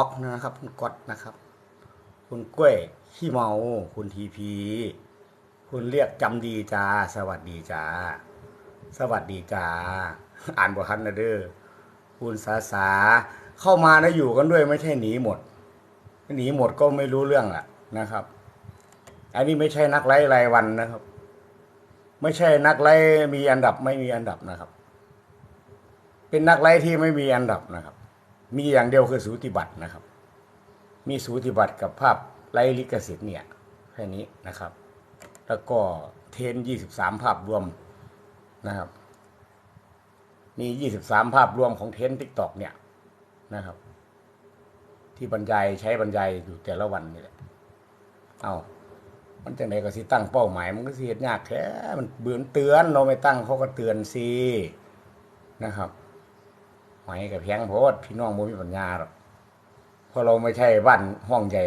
ออกนะครับ คุณก๊อตนะครับ คุณกล้วยขี้เมา คุณทีพี คุณเรียกจำดีจ้า สวัสดีจ้า สวัสดีจ้า อ่านบ่ทันนะเด้อ คุณสาสาเข้ามานะอยู่กันด้วยไม่ใช่หนีหมด หนีหมดก็ไม่รู้เรื่องละนะครับ อันนี้ไม่ใช่นักไล่รายวันนะครับ ไม่ใช่นักไล่มีอันดับไม่มีอันดับนะครับ เป็นนักไล่ที่ไม่มีอันดับนะครับ มีอย่างเดียวคือสูติบัตรนะครับ มีสูติบัตรกับภาพไร้ลิขสิทธิ์เนี่ยแค่นี้นะครับ แล้วก็เทนยี่สิบสามภาพรวมนะครับ มียี่สิบสามภาพรวมของเทนทิกตอกเนี่ยนะครับ ที่บรรยายใช้บรรยายอยู่แต่ละวันนี่แหละเอามันจะไหนก็สิตั้งเป้าหมาย มันก็สิเฮ็ดยากแค่มันเบือนเตือนเราไม่ตั้งเขาก็เตือนสินะครับ หอยกับแพงโพดพี่น้องบ่มีปัญญาหรอกเพราะเราไม่ใช่บ้านห้องใหญ่